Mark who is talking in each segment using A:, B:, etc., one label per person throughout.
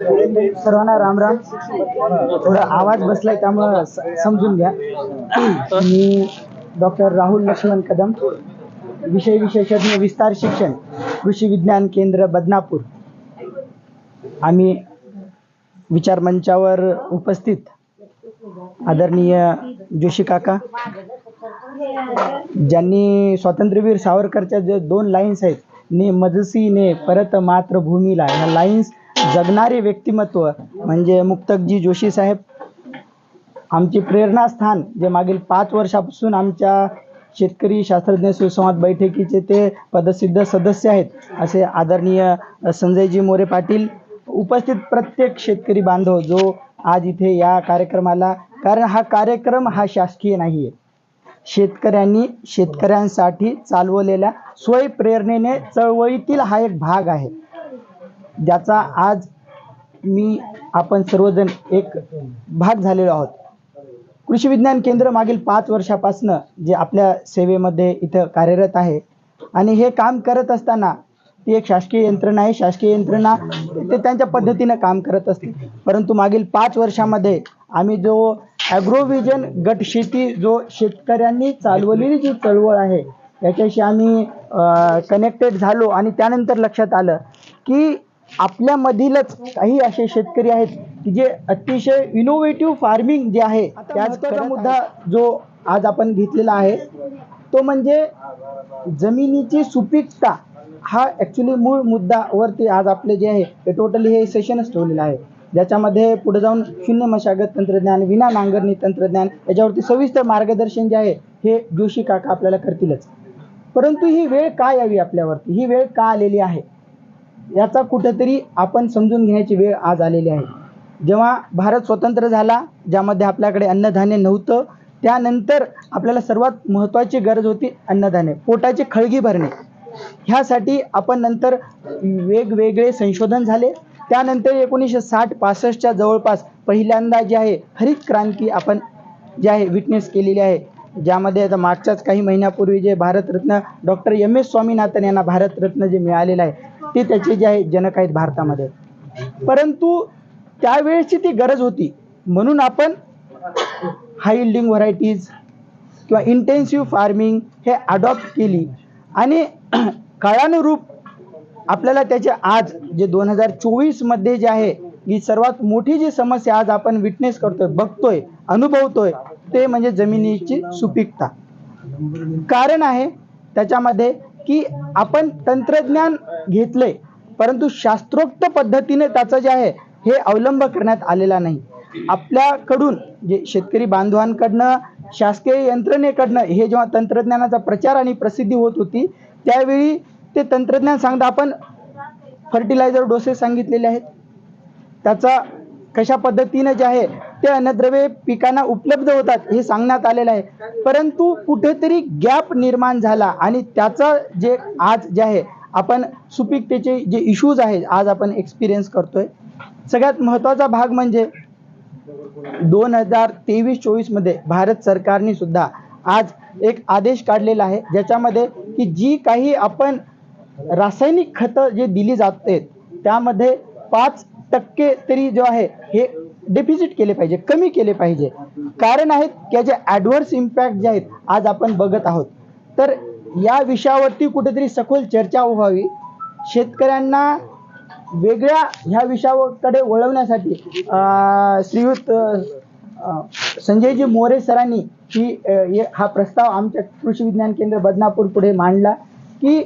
A: सर्वांना राम राम. थोडा आवाज बसलाय त्यामुळं समजून घ्या. मी डॉक्टर राहुल लक्ष्मण कदम विषय विशेषज्ञ विस्तार शिक्षण कृषी विज्ञान केंद्र बदनापूर. आम्ही विचार मंचावर उपस्थित आदरणीय जोशी काका ज्यांनी स्वातंत्र्यवीर सावरकरच्या जे दोन लाईन्स आहेत ने मजसी ने परत मातृभूमीला ह्या लाईन्स जगणारे व्यक्तिमत्व म्हणजे मुक्तकजी जोशी साहेब आमचे प्रेरणास्थान जे मागील पाच वर्षापासून आमच्या शेतकरी शास्त्रज्ञ सुसंवाद बैठकीचे ते पदसिद्ध सदस्य आहेत असे आदरणीय संजयजी मोरे पाटील उपस्थित प्रत्येक शेतकरी बांधव जो आज इथे या कार्यक्रमाला कारण हा कार्यक्रम हा शासकीय नाही आहे शेतकऱ्यांनी शेतकऱ्यांसाठी चालवलेल्या स्वयंप्रेरणेने चळवळीतील हा एक भाग आहे. ज्याचा आज मी आपण सर्वजण एक भाग झालेलो आहोत. कृषी विज्ञान केंद्र मागील पाच वर्षापासनं जे आपल्या सेवेमध्ये इथं कार्यरत आहे आणि हे काम करत असताना ती एक शासकीय यंत्रणा आहे. शासकीय यंत्रणा ते त्यांच्या पद्धतीनं काम करत असते. परंतु मागील पाच वर्षामध्ये आम्ही जो ॲग्रोव्हिजन गट शेती जो शेतकऱ्यांनी चालवलेली जी चळवळ आहे याच्याशी आम्ही कनेक्टेड झालो आणि त्यानंतर लक्षात आलं की आपल्यामधीलच काही असे शेतकरी आहेत की जे अतिशय इनोव्हेटिव्ह फार्मिंग जे आहे त्याचा मुद्दा जो आज आपण घेतलेला आहे तो म्हणजे जमिनीची सुपीकता हा ॲक्च्युली मूळ मुद्दावरती आज आपले जे आहे ते टोटली हे सेशनच ठेवलेलं आहे. ज्याच्यामध्ये पुढे जाऊन शून्य मशागत तंत्रज्ञान विना नांगरणी तंत्रज्ञान याच्यावरती सविस्तर मार्गदर्शन जे आहे हे जोशी काका आपल्याला करतीलच. परंतु ही वेळ का यावी आपल्यावरती? ही वेळ का आलेली आहे? याचा कुठंतरी आपण समजून घेण्याची वेळ आज आलेली आहे. जेव्हा भारत स्वतंत्र झाला ज्यामध्ये आपल्याकडे अन्नधान्य नव्हतं त्यानंतर आपल्याला सर्वात महत्त्वाची गरज होती अन्नधान्य पोटाची खळगी भरणे. ह्यासाठी आपण नंतर वेगवेगळे संशोधन झाले. त्यानंतर एकोणीसशे साठ पासष्टच्या जवळपास पहिल्यांदा जे आहे हरित क्रांती आपण जे आहे विटनेस केलेली आहे. ज्यामध्ये आता मागच्याच काही महिन्यापूर्वी जे Bharat Ratna doctor M S Swaminathan यांना भारतरत्न जे मिळालेलं आहे ते त्याचे जे आहे जनक आहेत भारतामध्ये. परंतु त्यावेळेची ती गरज होती. म्हणून आपण हाय इल्डिंग व्हरायटीज किंवा इंटेन्सिव्ह फार्मिंग हे अडॉप्ट केली. आणि काळानुरूप आपल्याला त्याचे आज जे दोन हजार चोवीसमध्ये जे आहे ही सर्वात मोठी जी समस्या आज आपण विटनेस करतोय बघतोय अनुभवतोय ते म्हणजे जमिनीची सुपीकता. कारण आहे त्याच्यामध्ये की आपण तंत्रज्ञान घेतले. परंतु शास्त्रोक्त पद्धतीने त्याचं जे आहे हे अवलंब करण्यात आलेला नाही. आपल्याकडून जे शेतकरी बांधवांकडनं शासकीय यंत्रणेकडनं हे जेव्हा तंत्रज्ञानाचा प्रचार आणि प्रसिद्धी होत होती त्यावेळी ते तंत्रज्ञान सांगता आपण फर्टिलायझर डोसेस सांगितलेले आहेत. त्याचा कशा पद्धतीने जे आहे ते अन्नद्रव्ये पिकांना उपलब्ध होतात हे सांगण्यात आलेलं आहे. परंतु कुठेतरी गॅप निर्माण झाला आणि त्याचा जे आज जे आहे आपण सुपीकतेचे जे इश्यूज आहेत आज आपण एक्सपिरियन्स करतोय. सगळ्यात महत्त्वाचा भाग म्हणजे दोन हजार तेवीस चोवीसमध्ये भारत सरकारने सुद्धा आज एक आदेश काढलेला आहे ज्याच्यामध्ये की जी काही आपण रासायनिक खतं जे दिली जाते त्यामध्ये पाच टक्के तरी जो आहे हे डेफिजिट केले पाहिजे कमी केले पाहिजे. कारण आहेत की जे ॲडव्हर्स इम्पॅक्ट जे आहेत आज आपण बघत आहोत. तर या विषयावरती कुठेतरी सखोल चर्चा व्हावी. शेतकऱ्यांना वेगळ्या ह्या विषयाकडे वळवण्यासाठी श्रीयुत संजयजी मोरे सरांनी ही हा प्रस्ताव आमच्या कृषी विज्ञान केंद्र बदनापूर पुढे मांडला की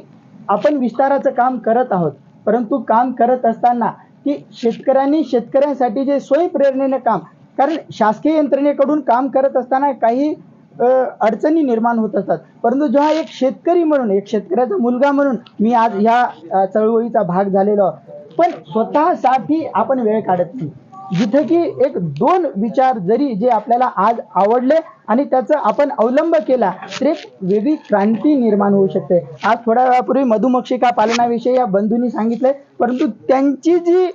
A: आपण विस्ताराचं काम करत आहोत. परंतु काम करत असताना की शेतकऱ्यांनी शेतकऱ्यांसाठी जे स्वयंप्रेरणेने काम कारण शासकीय यंत्रणेकडून काम करत असताना काही अडचणी निर्माण होत असतात. परंतु जेव्हा एक शेतकरी म्हणून एक शेतकऱ्याचा मुलगा म्हणून मी आज ह्या चळवळीचा भाग झालेलो पण स्वतःसाठी आपण वेळ काढत नाही. जिथे की एक दोन विचार जरी जे आपल्याला आज आवडले आणि त्याचा आपण अवलंब केला तर एक वेगळी क्रांती निर्माण होऊ शकते. आज थोड्या वेळापूर्वी मधुमक्षिका पालनाविषयी या बंधूंनी सांगितलंय परंतु त्यांची जी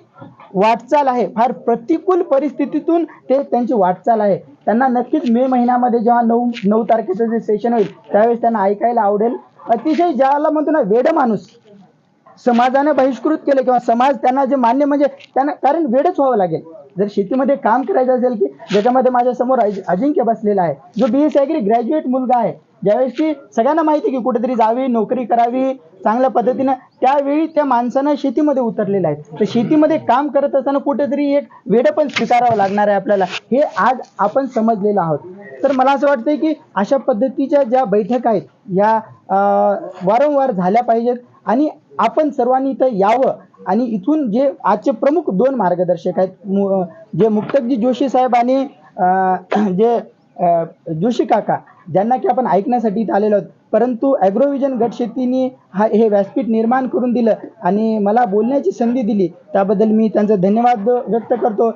A: वाटचाल आहे. फार प्रतिकूल परिस्थितीतून ते त्यांची वाटचाल आहे. त्यांना नक्कीच मे महिन्यामध्ये जेव्हा नऊ नऊ तारखेचं जे सेशन होईल त्यावेळेस त्यांना ऐकायला आवडेल. अतिशय ज्याला म्हणतो ना वेड माणूस. समाजाने बहिष्कृत केले किंवा समाज त्यांना जे मान्य म्हणजे त्यांना कारण वेळच व्हावं लागेल. जर शेतीमध्ये काम करायचं असेल की ज्याच्यामध्ये माझ्यासमोर अजिंक्य बसलेला आहे जो बी एस ॲग्री ग्रॅज्युएट मुलगा आहे ज्यावेळेस की सगळ्यांना माहिती आहे की कुठेतरी जावी नोकरी करावी चांगल्या पद्धतीनं त्यावेळी त्या माणसानं शेतीमध्ये उतरलेलं आहे. तर शेतीमध्ये काम करत असताना कुठेतरी एक वेड पण स्वीकारावं लागणार आहे आपल्याला. हे आज आपण समजलेलं आहोत. तर मला असं वाटतंय की अशा पद्धतीच्या ज्या बैठका आहेत या वारंवार झाल्या पाहिजेत आणि आपण सर्वांनी इथं यावं आणि इथून जे आजचे प्रमुख दोन मार्गदर्शक आहेत मु- जे मुक्तकजी जोशी साहेब आणि जे जोशी काका ज्यांना की आपण ऐकण्यासाठी इथं आलेलो आहोत. परंतु ॲग्रोविजन गट शेतीने हा हे व्यासपीठ निर्माण करून दिलं आणि मला बोलण्याची संधी दिली. त्याबद्दल मी त्यांचा धन्यवाद व्यक्त करतो.